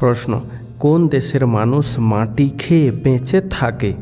প্রশ্ন, কোন দেশের মানুষ মাটি খেয়ে বেঁচে থাকে?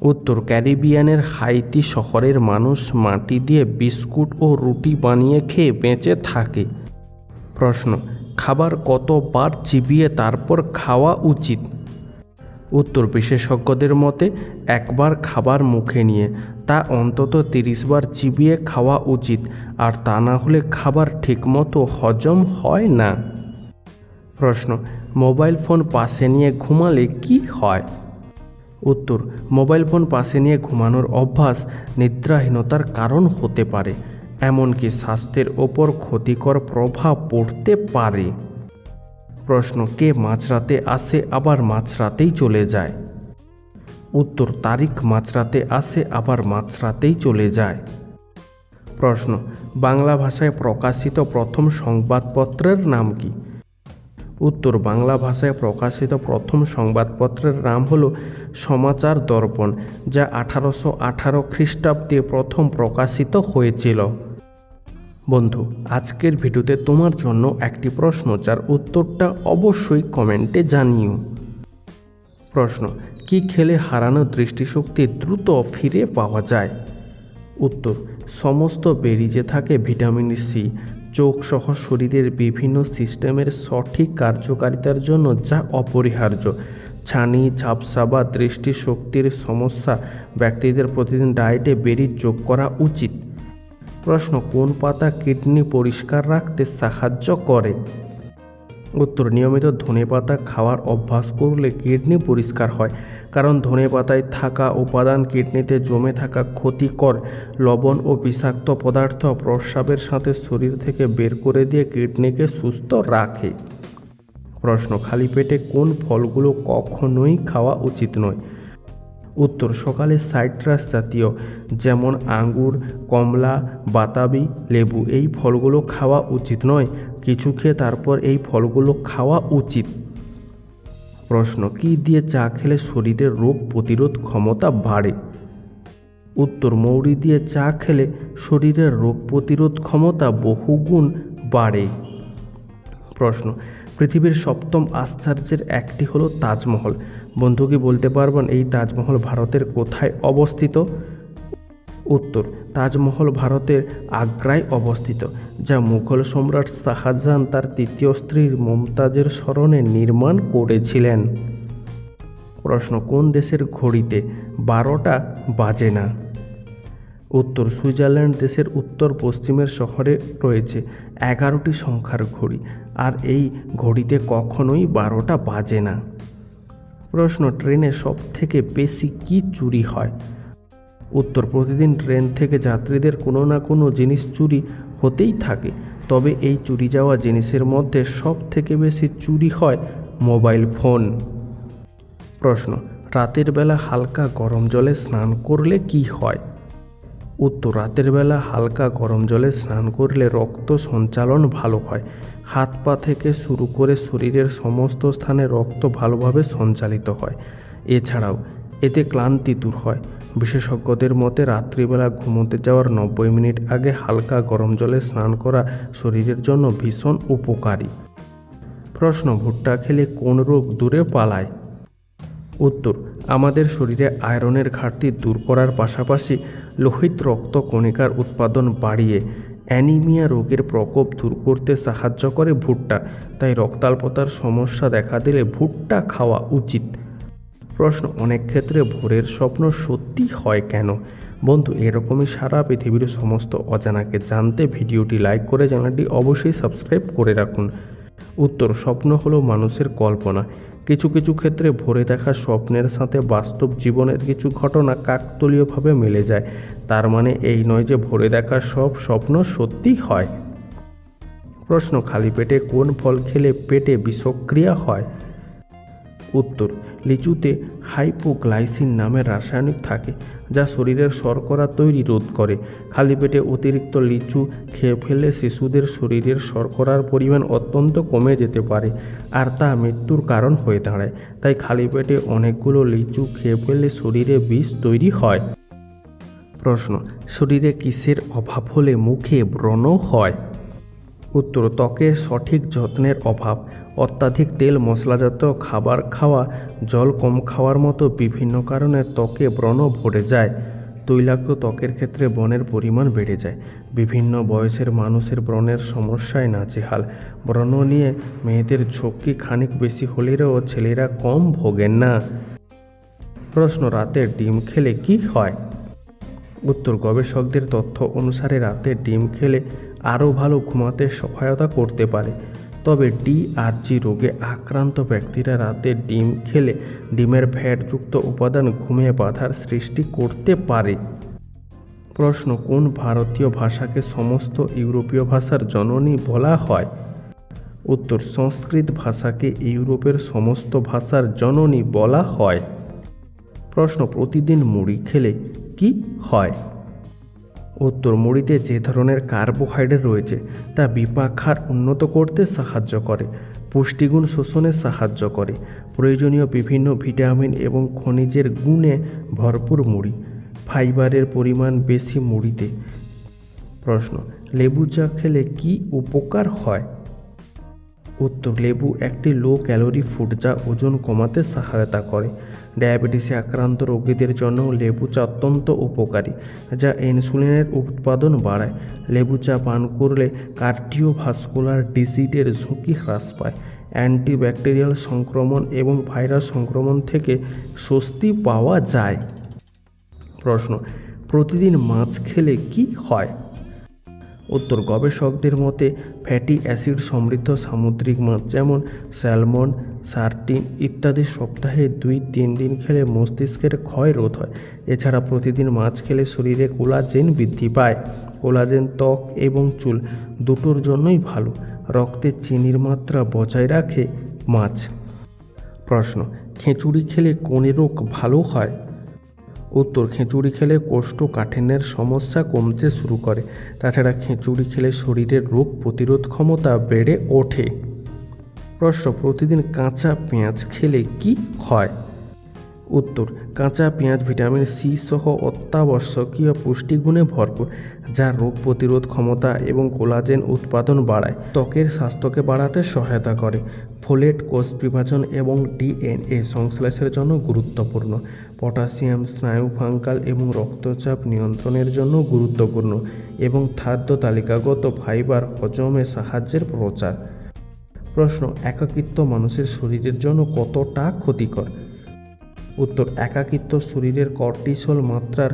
উত্তর, ক্যারিবিয়ানের হাইতি শহরের মানুষ মাটি দিয়ে বিস্কুট ও রুটি বানিয়ে খেয়ে বেঁচে থাকে। প্রশ্ন, খাবার কতবার চিবিয়ে তারপর খাওয়া উচিত? উত্তর, বিশেষজ্ঞদের মতে, একবার খাবার মুখে নিয়ে তা অন্তত তিরিশ বার চিবিয়ে খাওয়া উচিত, আর তা না হলে খাবার ঠিকমতো হজম হয় না। প্রশ্ন, মোবাইল ফোন পাশে নিয়ে ঘুমালে কি হয়? উত্তর, মোবাইল ফোন পাশে নিয়ে ঘুমানোর অভ্যাস নিদ্রাহীনতার কারণ হতে পারে, এমনকি স্বাস্থ্যের ওপর ক্ষতিকর প্রভাব পড়তে পারে। প্রশ্ন, কে মাঝরাতে আসে, আবার মাঝরাতেই চলে যায়? উত্তর, তারিখ মাঝরাতে আসে, আবার মাঝরাতেই চলে যায়। প্রশ্ন, বাংলা ভাষায় প্রকাশিত প্রথম সংবাদপত্রের নাম কি? উত্তর বাংলা ভাষায় প্রকাশিত প্রথম সংবাদপত্রের নাম হল সমাচার দর্পণ, যা আঠারোশো আঠারো খ্রিস্টাব্দে প্রথম প্রকাশিত হয়েছিল। বন্ধু, আজকের ভিডিওতে তোমার জন্য একটি প্রশ্ন, যার উত্তরটা অবশ্যই কমেন্টে জানিও। প্রশ্ন, কি খেলে হারানো দৃষ্টিশক্তি দ্রুত ফিরে পাওয়া যায়? উত্তর, সমস্ত বেরিজে থাকে ভিটামিন সি চোখ সহ শরীরের বিভিন্ন সিস্টেমের সঠিক কার্যকারিতার জন্য যা অপরিহার্য। ছানি, ঝাপসা বা দৃষ্টিশক্তির সমস্যা ব্যক্তিদের প্রতিদিন ডায়েটে বেরি যোগ করা উচিত। প্রশ্ন, কোন পাতা কিডনি পরিষ্কার রাখতে সাহায্য করে? উত্তর, নিয়মিত ধনেপাতা খাওয়ার অভ্যাস করলে কিডনি পরিষ্কার হয়। কারণ ধনেপাতায় থাকা উপাদান কিডনিতে জমে থাকা ক্ষতিকর লবণ ও বিষাক্ত পদার্থ প্রস্রাবের সাথে শরীর থেকে বের করে দিয়ে কিডনিকে সুস্থ রাখে। প্রশ্ন, খালি পেটে কোন ফলগুলো কখনোই খাওয়া উচিত নয়? উত্তর, সকালে সাইট্রাস জাতীয়, যেমন আঙ্গুর, কমলা, বাতাবি, লেবু, এই ফলগুলো খাওয়া উচিত নয়। কিছু খেয়ে তারপর এই ফলগুলো খাওয়া উচিত। প্রশ্ন, কি দিয়ে চা খেলে শরীরের রোগ প্রতিরোধ ক্ষমতা বাড়ে? উত্তর, মৌরি দিয়ে চা খেলে শরীরের রোগ প্রতিরোধ ক্ষমতা বহুগুণ বাড়ে। প্রশ্ন, পৃথিবীর সপ্তম আশ্চর্যের একটি হলো তাজমহল। বন্ধু কি বলতে পারবেন, এই তাজমহল ভারতের কোথায় অবস্থিত? উত্তর, তাজমহল ভারতের আগ্রায় অবস্থিত, যা মুঘল সম্রাট শাহজাহান তার তৃতীয় স্ত্রী মমতাজের স্মরণে নির্মাণ করেছিলেন। প্রশ্ন, কোন দেশের ঘড়িতে বারোটা বাজে না? উত্তর, সুইজারল্যান্ড দেশের উত্তর পশ্চিমের শহরে রয়েছে এগারোটি সংখ্যার ঘড়ি, আর এই ঘড়িতে কখনোই বারোটা বাজে না। প্রশ্ন, ট্রেনে সব থেকে বেশি কি চুরি হয়? উত্তর, প্রতিদিন ট্রেন থেকে যাত্রীদের কোনো না কোনো জিনিস চুরি হতেই থাকে। তবে এই চুরি যাওয়া জিনিসের মধ্যে সব থেকে বেশি চুরি হয় মোবাইল ফোন। প্রশ্ন, রাতের বেলা হালকা গরম জলে স্নান করলে কি হয়? উত্তর, রাতের বেলা হালকা গরম জলে স্নান করলে রক্ত সঞ্চালন ভালো হয়। হাত পা থেকে শুরু করে শরীরের সমস্ত স্থানে রক্ত ভালোভাবে সঞ্চালিত হয়। এছাড়াও, এতে ক্লান্তি দূর হয়। বিশেষজ্ঞদের মতে, রাত্রিবেলা ঘুমোতে যাওয়ার নব্বই মিনিট আগে হালকা গরম জলে স্নান করা শরীরের জন্য ভীষণ উপকারী। প্রশ্ন, ভুট্টা খেলে কোন রোগ দূরে পালায়? উত্তর, আমাদের শরীরে আয়রনের ঘাটতি দূর করার পাশাপাশি লোহিত রক্ত কণিকার উৎপাদন বাড়িয়ে অ্যানিমিয়া রোগের প্রকোপ দূর করতে সাহায্য করে ভুট্টা। তাই রক্তাল্পতার সমস্যা দেখা দিলে ভুট্টা খাওয়া উচিত। প্রশ্ন, অনেক ক্ষেত্রে ভোরের স্বপ্ন সত্যি হয় কেন? বন্ধু, এরকমই সারা পৃথিবীর সমস্ত অজানাকে জানতে ভিডিওটি লাইক করে চ্যানেলটি অবশ্যই সাবস্ক্রাইব করে রাখুন। উত্তর, স্বপ্ন হলো মানুষের কল্পনা। কিছু কিছু ক্ষেত্রে ভরে দেখা স্বপ্নের সাথে বাস্তব জীবনের কিছু ঘটনা কাকতলীয়ভাবে মিলে যায়। তার মানে এই নয় যে ভরে দেখা সব স্বপ্ন সত্যি হয়। প্রশ্ন, খালি পেটে কোন ফল খেলে পেটে বিষক্রিয়া হয়? উত্তর লিচুতে হাইপোগ্লাইসিন নামের রাসায়নিক থাকে, যা শরীরের শর্করা তৈরি রোধ করে। খালি পেটে অতিরিক্ত লিচু খেয়ে ফেললে শিশুদের শরীরের শর্করার পরিমাণ অত্যন্ত কমে যেতে পারে আর তা মৃত্যুর কারণ হয়ে দাঁড়ায়। তাই খালি পেটে অনেকগুলো লিচু খেয়ে ফেললে শরীরে বিষ তৈরি হয়। প্রশ্ন, শরীরে কিসের অভাব হলে মুখে ব্রণ হয়? উত্তর ত্বকের সঠিক যত্নের অভাব, অত্যাধিক তেল মশলাজাত খাবার খাওয়া, জল কম খাওয়ার মতো বিভিন্ন কারণে ত্বকে ব্রণ ভরে যায়। তৈলাক্ত ত্বকের ক্ষেত্রে ব্রণের পরিমাণ বেড়ে যায়। বিভিন্ন বয়সের মানুষের ব্রণের সমস্যায় নাজেহাল। ব্রণ নিয়ে মেয়েদের ঝক্কি খানিক বেশি হলেও ছেলেরা কম ভোগেন না। প্রশ্ন, রাতে ডিম খেলে কি হয়? উত্তর, গবেষকদের তথ্য অনুসারে রাতে ডিম খেলে আরও ভালো ঘুমাতে সহায়তা করতে পারে। তবে ডিআরজি রোগে আক্রান্ত ব্যক্তিরা রাতে ডিম খেলে ডিমের ফ্যাটযুক্ত উপাদান ঘুমিয়ে বাধার সৃষ্টি করতে পারে। প্রশ্ন, কোন ভারতীয় ভাষাকে সমস্ত ইউরোপীয় ভাষার জননী বলা হয়? উত্তর, সংস্কৃত ভাষাকে ইউরোপের সমস্ত ভাষার জননী বলা হয়। প্রশ্ন, প্রতিদিন মুড়ি খেলে কি হয়? উত্তর তরমুড়িতে যে ধরনের কার্বোহাইড্রেট রয়েছে, তা বিপাক্ষার উন্নত করতে সাহায্য করে, পুষ্টিগুণ শোষণে সাহায্য করে। প্রয়োজনীয় বিভিন্ন ভিটামিন এবং খনিজের গুণে ভরপুর মুড়ি, ফাইবারের পরিমাণ বেশি মুড়িতে। প্রশ্ন, লেবু চা খেলে কি উপকার হয়? উত্তর, লেবু একটি লো ক্যালোরি ফুড যা ওজন কমাতে সহায়তা করে। ডায়াবেটিসে আক্রান্ত রোগীদের জন্য লেবু চা অত্যন্ত উপকারী, যা ইনসুলিনের উৎপাদন বাড়ায়। লেবু চা পান করলে কার্ডিওভাস্কুলার ডিজিজের ঝুঁকি হ্রাস পায়। অ্যান্টিব্যাকটেরিয়াল সংক্রমণ এবং ভাইরাস সংক্রমণ থেকে স্বস্তি পাওয়া যায়। প্রশ্ন, প্রতিদিন মাছ খেলে কি হয়? উত্তর গবেষকদের মতে, ফ্যাটি অ্যাসিড সমৃদ্ধ সামুদ্রিক মাছ যেমন স্যালমন, সার্টিন ইত্যাদি সপ্তাহে দুই তিন দিন খেলে মস্তিষ্কের ক্ষয় রোধ হয়। এছাড়া প্রতিদিন মাছ খেলে শরীরে কোলাজেন বৃদ্ধি পায়। কোলাজেন, ত্বক এবং চুল দুটোর জন্যই ভালো। রক্তে চিনির মাত্রা বজায় রাখে মাছ। প্রশ্ন, খিচুড়ি খেলে কোন রোগ ভালো হয়? উত্তর, খিচুড়ি খেলে কোষ্ঠকাঠিন্যের সমস্যা কমতে শুরু করে। তাছাড়া খিচুড়ি খেলে শরীরের রোগ প্রতিরোধ ক্ষমতা বেড়ে ওঠে। প্রশ্ন, প্রতিদিন কাঁচা পেঁয়াজ খেলে কি হয় উত্তর, কাঁচা পেঁয়াজ, ভিটামিন সি সহ অত্যাবশ্যকীয় পুষ্টিগুণে ভরপুর, যা রোগ প্রতিরোধ ক্ষমতা এবং কোলাজেন উৎপাদন বাড়ায়। ত্বকের স্বাস্থ্যকে বাড়াতে সহায়তা করে। ফোলেট কোষ বিভাজন এবং ডিএনএ সংশ্লেষের জন্য গুরুত্বপূর্ণ। পটাশিয়াম স্নায়ু ফাঙ্কাল এবং রক্তচাপ নিয়ন্ত্রণের জন্য গুরুত্বপূর্ণ এবং খাদ্য তালিকাগত ফাইবার হজমে সাহায্যের প্রচার। প্রশ্ন, একাকিত্ব মানুষের শরীরের জন্য কতটা ক্ষতিকর? উত্তর, একাকিত্ব শরীরের কর্টিসল মাত্রার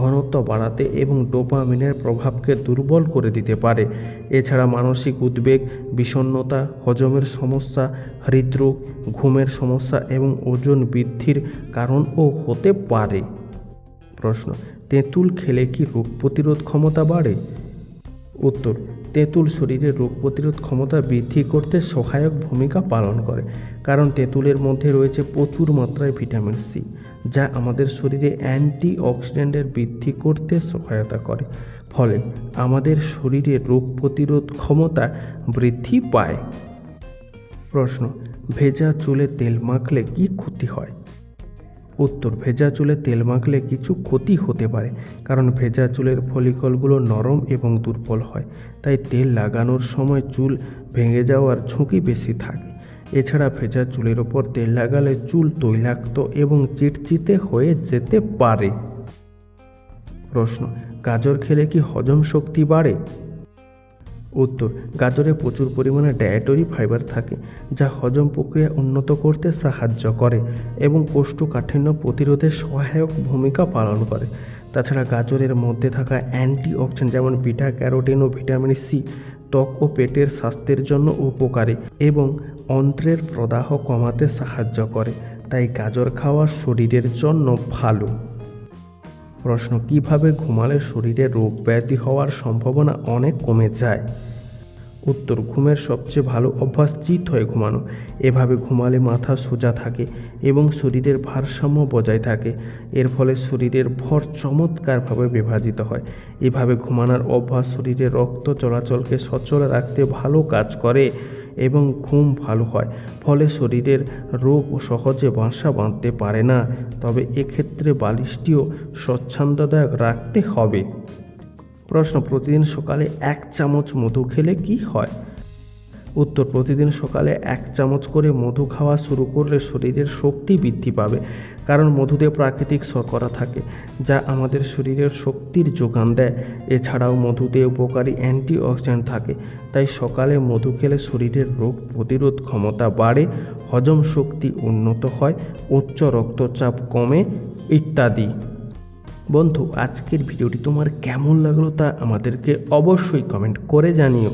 ঘনত্ব বাড়াতে এবং ডোপামিনের প্রভাবকে দুর্বল করে দিতে পারে। এছাড়া মানসিক উদ্বেগ, বিষণ্ণতা, হজমের সমস্যা, হৃদরোগ, ঘুমের সমস্যা এবং ওজন বৃদ্ধির কারণও হতে পারে। প্রশ্ন, তেঁতুল খেলে কি রোগ প্রতিরোধ ক্ষমতা বাড়ে? উত্তর, তেঁতুল শরীরে রোগ প্রতিরোধ ক্ষমতা বৃদ্ধি করতে সহায়ক ভূমিকা পালন করে, কারণ তেঁতুলের মধ্যে রয়েছে প্রচুর মাত্রায় ভিটামিন সি। যা আমাদের শরীরে অ্যান্টি অক্সিডেন্টের বৃদ্ধি করতে সহায়তা করে। ফলে আমাদের শরীরে রোগ প্রতিরোধ ক্ষমতা বৃদ্ধি পায়। প্রশ্ন, ভেজা চুলে তেল মাখলে কি ক্ষতি হয়? উত্তর, ভেজা চুলে তেল মাখলে কিছু ক্ষতি হতে পারে, কারণ ভেজা চুলের ফলিকলগুলো নরম এবং দুর্বল হয়। তাই তেল লাগানোর সময় চুল ভেঙে যাওয়ার ঝুঁকি বেশি থাকে। এছাড়া ভেজা চুলের ওপর তেল লাগালে চুল তৈলাক্ত এবং চিটচিটে হয়ে যেতে পারে। প্রশ্ন, গাজর খেলে কি হজম শক্তি বাড়ে? উত্তর, গাজরে প্রচুর পরিমাণে ডায়েটরি ফাইবার থাকে, যা হজম প্রক্রিয়া উন্নত করতে সাহায্য করে এবং কোষ্ঠকাঠিন্য প্রতিরোধে সহায়ক ভূমিকা পালন করে। তাছাড়া গাজরের মধ্যে থাকা অ্যান্টি অক্সিডেন্ট যেমন বিটা, ক্যারোটিন ও ভিটামিন সি ত্বক ও পেটের স্বাস্থ্যের জন্য উপকারী এবং অন্ত্রের প্রদাহ কমাতে সাহায্য করে, তাই গাজর খাওয়া শরীরের জন্য ভালো। প্রশ্ন, কীভাবে ঘুমালে শরীরে রোগ ব্যাধি হওয়ার সম্ভাবনা অনেক কমে যায়? উত্তর, ঘুমের সবচেয়ে ভালো অভ্যাস চিত হয়ে ঘুমানো। এভাবে ঘুমালে মাথা সোজা থাকে এবং শরীরের ভারসাম্য বজায় থাকে। এর ফলে শরীরের ভর চমৎকারভাবে বিভাজিত হয়। এভাবে ঘুমানোর অভ্যাস শরীরে রক্ত চলাচলকে সচল রাখতে ভালো কাজ করে। এবং ঘুম ভালো হয়, ফলে শরীরের রোগ সহজে বাসা বাঁধতে পারে না। তবে এক্ষেত্রে বালিশটিও স্বচ্ছন্দদায়ক রাখতে হবে। প্রশ্ন, প্রতিদিন সকালে এক চামচ মধু খেলে কি হয়? উত্তর, প্রতিদিন সকালে এক চামচ করে মধু খাওয়া শুরু করলে শরীরের শক্তি বৃদ্ধি পাবে, কারণ মধুতে প্রাকৃতিক শর্করা থাকে, যা আমাদের শরীরের শক্তির যোগান দেয়। এছাড়াও মধুতে উপকারী অ্যান্টিঅক্সিডেন্ট থাকে, তাই সকালে মধু খেলে শরীরের রোগ প্রতিরোধ ক্ষমতা বাড়ে, হজম শক্তি উন্নত হয়, উচ্চ রক্তচাপ কমে, ইত্যাদি। বন্ধু, আজকের ভিডিওটি তোমার কেমন লাগল তা আমাদেরকে অবশ্যই কমেন্ট করে জানিও।